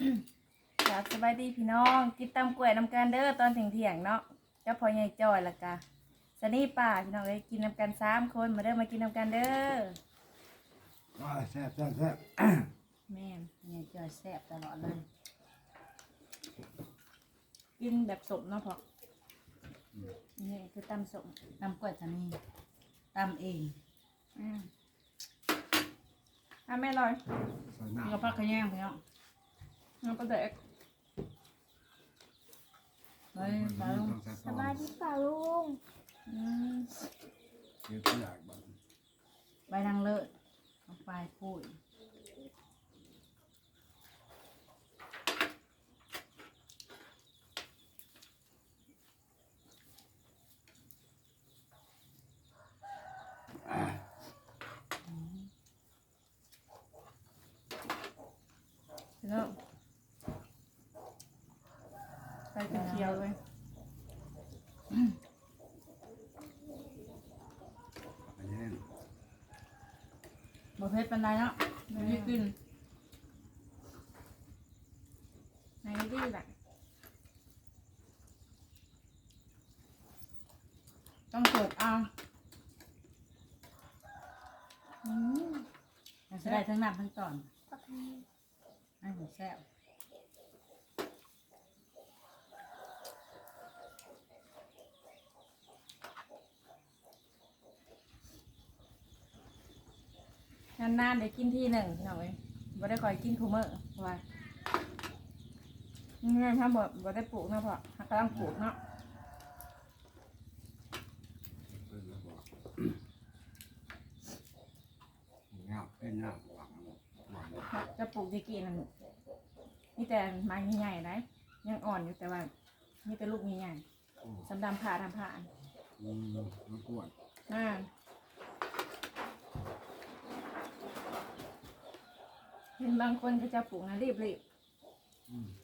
ครับสบายดีพี่น้อง กินตำกล้วยน้ำกันเด้อตอนเที่ยงเที่ยงๆเนาะเจ้าพ่อใหญ่จอยละกะสนี่ป่าพี่น้องเลยกินน้ำกันสามคนมาเด้อมากินน้ำกันเด้อว่าแซ่บแซ่บแซ่บแม่นเนี่ยจอยแซ่บตลอดเลย กินแบบสมเนาะพ่อนี่คือตำสมตำกล้วยทานีตำเองอืมอะแม่ลอยใส่น้ำนี่ก็พักขะแยงพี่น้อง น้ำปลาเด็กเฮ้ยปลาลุงสบายดีป่าลุงอืมเกี่ยวกับอยากบ้างใบนางเลิศเอาไปพูดพี่น้อ งไปเขียวๆเลยอันนี้บ่เผ็ดปานใดเนาะไม่ได้กินไหนดีแหละต้องเสิร์ฟเอาอืมมันจะได้ทั้งน้ำทั้งตอนอันนี้แซ่บ นานๆได้กินที่หนึ่งพี่น้องเอ้ยบ่ได้คอยกินคูเมอร์ว่านี่ถ้าบ่บ่ได้ปลูกนะพ่อถ้ากำลังปลูกเนาะเป็นระบอกเงาเป็นงาหวังหวังจะปลูกดีกี่นั่นนี่แต่ไม้ใหญ่ๆนะยังอ่อนอยู่แต่ว่ามีแต่ลูกใหญ่โอ้ๆสำดำผ่าทำผ่านอืมรบกวนอ่า เห็นบางคนก็จะปลูกนะรีบอืมๆ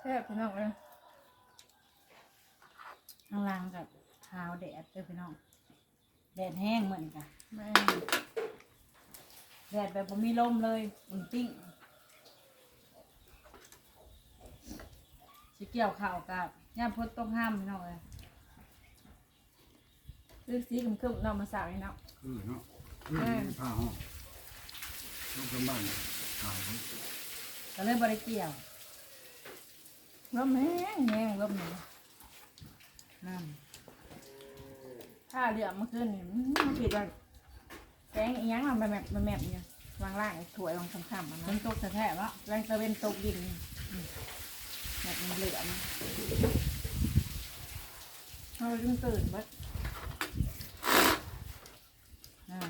แทบพี่น้องเลยข้างล่างกับขาวแดดเด้อพี่น้อง แดดแห้งเหมือนกันแม่แดดแบบบ่มีลมเลยอุ่นติ้งสิเกี่ยวข้าวกับย่ามพดต้องห้ามพี่น้องเลย ซื้อสีขึ้มๆเนาะมาสาวนี่เนาะคือเนาะคือมีผ้าห้องลูกกำบังขายเขาก็เลยบริเกี่ยวลมแห้งแห้งลมนี่นั่นถ้าเรือเมื่อคืนนี่มันผิดว่าแกงอีหยังมาแบบแบบแบบเนี่ย วางล่างถวยวางคำๆมันฝนะนตกแท้ๆวะแรงตะเวนตกดินอืมแบบมันเหลือมเราจึงตื่นเบิด อ่า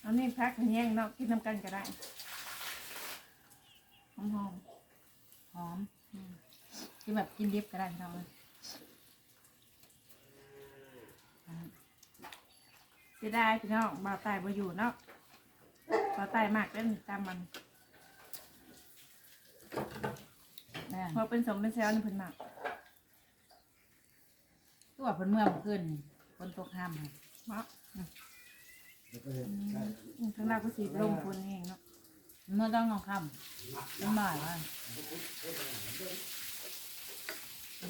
เอานี่ พักแห้งเนาะกินน้ำกันก็ได้หอมหอมอืมกินแบบกินดิบก็ได้พี่น้องเลยอ่าๆเสียดายพี่น้องบ่าวตายบ่อยู่เนาะบ่าวตายมากเล่นตามมันแม่พอเป็นสมเป็นแซวนี่เพิ่นมากตัวเพิ่นเมื่อมขึ้นฝนตกห้ามค่ะเนาะแล้วก็เห็นได้อืม ข้างหน้าก็สีลมคนเองเนาะเมื่อต้องเอาคำเป็นบ่ายว่า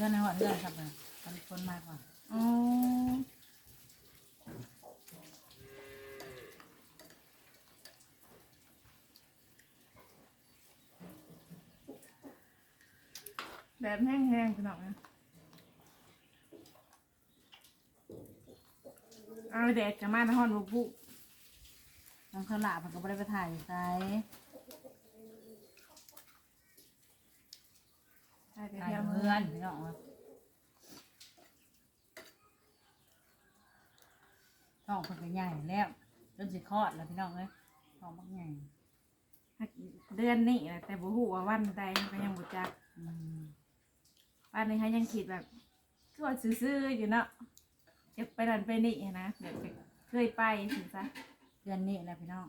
ท่านในหัวเรื่องครับเลยมันคนมากกว่าอ๋อแบบแห้งๆพี่น้องนะเอาแดดจะมาในห้องบุบุ น้องข้าวหลามมันก็ไม่ได้ไปถ่ายใส่ใช่ไปถ่ายเที่ยวเพื่เมืออนนพี่น้องว่าท้องเพิ่นก็ใหญ่แล้วจนสิคลอดแล้วพี่น้องเอ้ยท้องบักใหญ่เดือนนี้แหละแต่บุหูว่าวันใดมันก็ยังบุจักอืมวันนี้เขายังคิดแบบก็ว่าซื่อๆอยู่เนาะจะไปนั่นไปนี่นะเดี๋ยวจะเคยไปถึงซะเเดือนนี้แหละพี่น้อง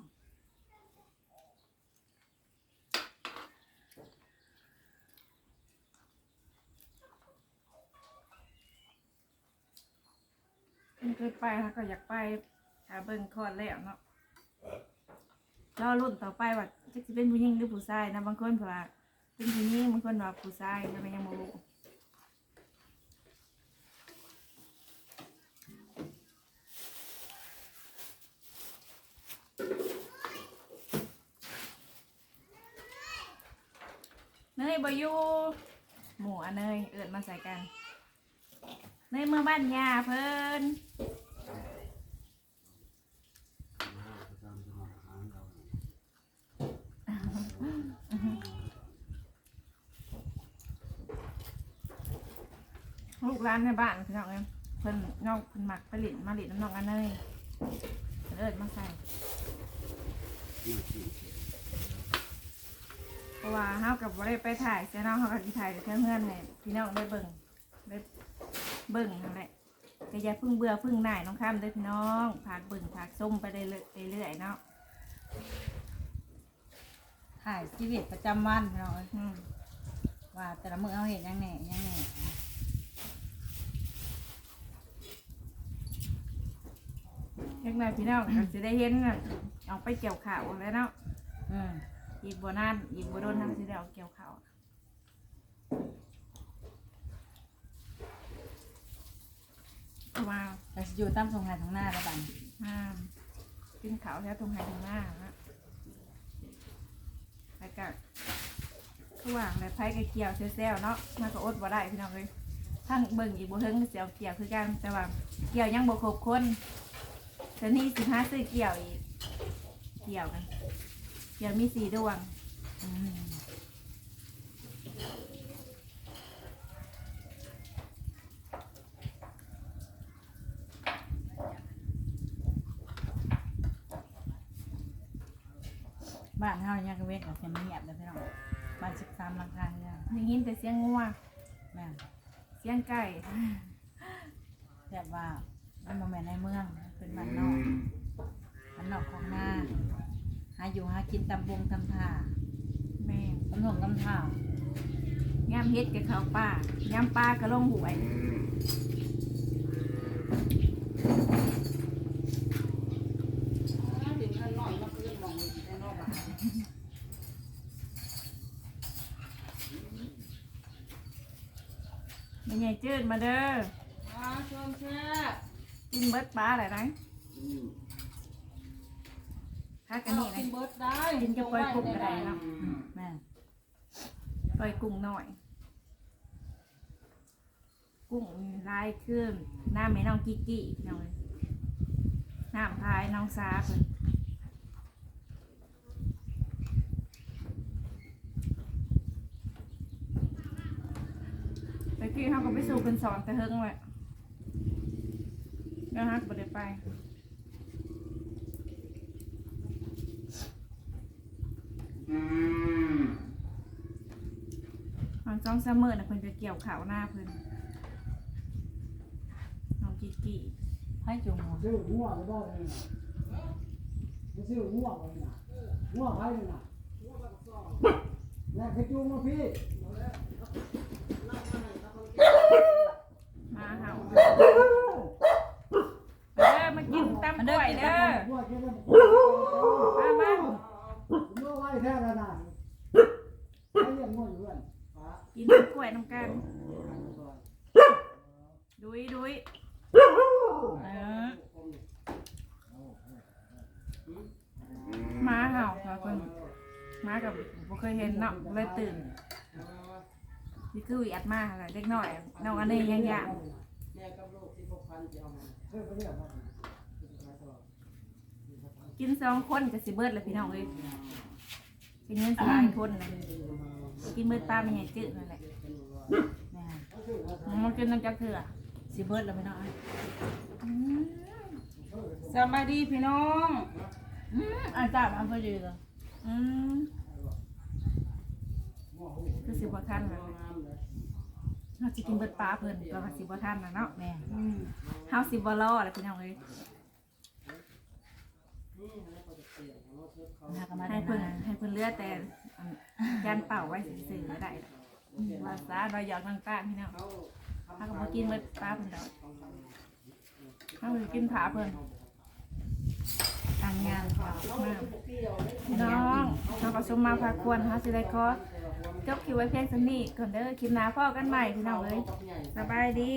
เคยไปคะก็อยากไปหาเบิ่งคลอดแล้วเนาะรอรุ่นต่อไปว่าจะเป็นผู้หญิงหรือผู้ชายนะบางคนเผื่อเป็นผู้หญิงบางคนว่าผู้ชายจะเป็นยังโมรู้ ยบอยู่หมูอันเนยเอิดมาใส่กันเนยเมื่อบ้านยาเพิ่นลูกร้านในบ้านพี่น้องเอ้ยเพิ่นนอกเพิ่นหมักผลิตมาหลิตน้ำนองอันเนยเอิดมาใส่ เพราะว่าเฮากับบ่ได้ไปถ่ายเสียน้องเฮากับสิถ่ายแต่เพื่อนๆให้พี่น้องได้เบิ่งได้เบิ่งนั่นแหละก็อย่าพึ่งเบื่อพึ่งหน่ายน้องข้ามเด้อพี่น้องผากเบิ่งผากส้มไปเรื่อยๆเนาะถ่ายชีวิตประจำวันพี่น้องเอ้ยอืมว่าแต่ละมื้อเอาเห็นยังแหน่ยังแหน่เล็กน้อยพี่น้องก็สิได้เห็นน่ะออกไปเกี่ยวข้าวแล้วเนาะ อืม อีกบ่นานอีกบ่โดนทางสิได้ออกเกี่ยวข้าวเพราะว่าแต่สิอยู่ตามสงหายทางหน้าแล้วบัดนี้ห้ามกินขาวแท้ตรงไหนตรงหน้าฮะแล้วก็คือว่างแล้วไผก็เกี่ยวเซลๆเนาะมันก็อดบ่ได้พี่น้องเลยทั้งเบิ่งอีกบ่เฮิงก็สิเอาเกี่ยวคือกันแต่ว่าเกี่ยวยังบ่ครบคนแต่นี่สิหาซื้อเกี่ยวอีกเกี่ยวกัน เกี่ยวมีสีดวงอืมบ้านเฮายังก็เวทกับเงียบๆเลยพี่น้องบ้าน13หลังคาเรือนได้ยินแต่เสียงงัวแม่นเสียงไก่แบบว่ามันบ่แม่นในเมืองเป็นบ้านนอกบ้านนอกของหน้า หาอยู่หากินตำบงตำท่าแม่ตำหนงตำท่าย่ำเฮ็ดกับเขาวป่าย่ำปลาก็ลงหวยถึงขั้นนอนมาคืนมองในนอกบ้านไม่ใหญ่จืดมาเด้ออ๋อชมแซ่บกินเบิดปลาอะไรนะ ถ้ากันนี่กินะนเบิร์ดได้กินกับปล่อยกุ้งก็ได้เนาะแม่ปล่อยกุ้งหน่อย กุ้งลายขึ้นหน้าแม่น้องกิกกี้น้องเลยน้ำพายน้องซาเพิ่นแต่กี้เขาก็ไปสู่เป็นสอนแต่เฮิงเลยแล้วฮักบ่ได้ไป อนจ้องซัมเมอร์นะเพิ่นจะเกี่ยวขาวหน้าเพิ่นน้องกิกกี้ให้จุ่มซื้อหัวไปบ่เลยนะไปซื้อหัวไปนะหัวไปเลยนะแล้วไปจูงมาพี่ มาเห่าเด้อมากินตำกล้วยเด้อ หัวเจ้า มามา เมื่อไว้แท้แล้วนะให้เลี้ยงหัวอยู่เพื่อน กินตำกล้วยน้ำกัน ดุยดุยเออมาเห่าค่ะเพิ่นมากับบ่เคยเห็นเนาะเลยตื่นนี่คือวีอัดมาอะไรเด็กน้อยน้องอันนี้ยังยากกินสองคนกับสิเบิดเลยพี่น้องเอ้ยกินเงินสายคนนะกินเบิดปลาไม่ใหญ่จืดนั่นแหละม่มันกินน้ำจักเถื่อ สิเบิร์ดแล้วพี่น้องสบายดีพี่น้องอืมอาจารย์อันพอดีเลยอืมคือสิบกว่าท่านนะเราจะกินเบิดปลาเพิ่นก็ว่าสิบกว่าท่านนะเนาะแม่อืมเฮาสิบบ่รอเลยพี่น้องเอ้ยมากันมาให้ได้เพิ่นมาให้เพิ่นเลือกแต่อันจานเป่าไว้สื่อๆก็ได้ดอกว่าซาเราหยอกต่างๆพี่น้อง ถ้าก็บ่กินเบิดปลาเพิ่นดอกเขาคือกินผาเพิ่นทางงานครับมาพี่น้องเขาก็สมมาพาควรฮะสิได้คอจบคิวไว้เพียงสนี้ก่อนเด้อคลิปหน้าพ่อกันใหม่พี่น้องเอ้ยสบายดี